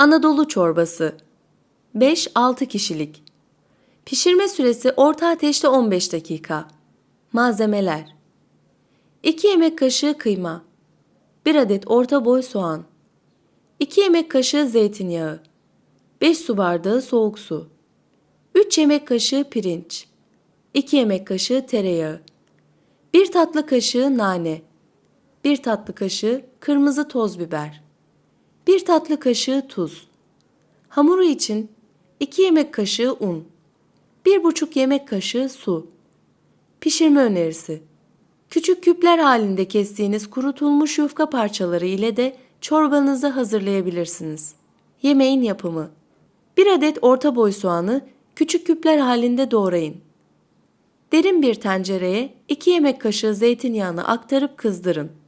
Anadolu çorbası. 5-6 kişilik. Pişirme süresi orta ateşte 15 dakika. Malzemeler. 2 yemek kaşığı kıyma. 1 adet orta boy soğan. 2 yemek kaşığı zeytinyağı. 5 su bardağı soğuk su. 3 yemek kaşığı pirinç. 2 yemek kaşığı tereyağı. 1 tatlı kaşığı nane. 1 tatlı kaşığı kırmızı toz biber 1 tatlı kaşığı tuz Hamuru için 2 yemek kaşığı un 1,5 yemek kaşığı su Pişirme önerisi Küçük küpler halinde kestiğiniz kurutulmuş yufka parçaları ile de çorbanızı hazırlayabilirsiniz. Yemeğin yapımı 1 adet orta boy soğanı küçük küpler halinde doğrayın. Derin bir tencereye 2 yemek kaşığı zeytinyağını aktarıp kızdırın.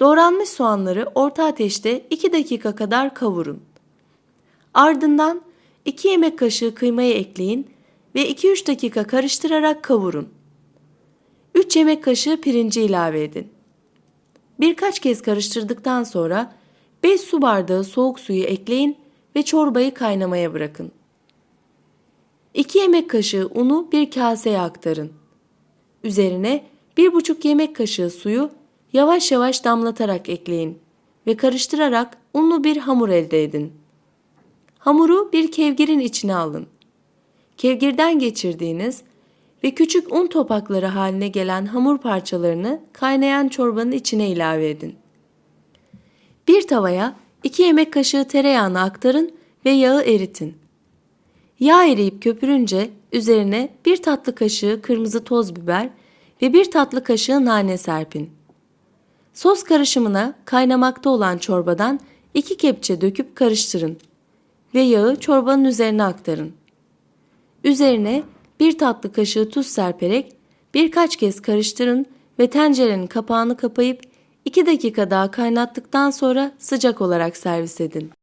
Doğranmış soğanları orta ateşte 2 dakika kadar kavurun. Ardından 2 yemek kaşığı kıymayı ekleyin ve 2-3 dakika karıştırarak kavurun. 3 yemek kaşığı pirinci ilave edin. Birkaç kez karıştırdıktan sonra 5 su bardağı soğuk suyu ekleyin ve çorbayı kaynamaya bırakın. 2 yemek kaşığı unu bir kaseye aktarın. Üzerine 1,5 yemek kaşığı suyu yavaş yavaş damlatarak ekleyin ve karıştırarak unlu bir hamur elde edin. Hamuru bir kevgirin içine alın. Kevgirden geçirdiğiniz ve küçük un topakları haline gelen hamur parçalarını kaynayan çorbanın içine ilave edin. Bir tavaya 2 yemek kaşığı tereyağını aktarın ve yağı eritin. Yağ eriyip köpürünce üzerine 1 tatlı kaşığı kırmızı toz biber ve 1 tatlı kaşığı nane serpin. Sos karışımına kaynamakta olan çorbadan 2 kepçe döküp karıştırın ve yağı çorbanın üzerine aktarın. Üzerine bir tatlı kaşığı tuz serperek birkaç kez karıştırın ve tencerenin kapağını kapayıp 2 dakika daha kaynattıktan sonra sıcak olarak servis edin.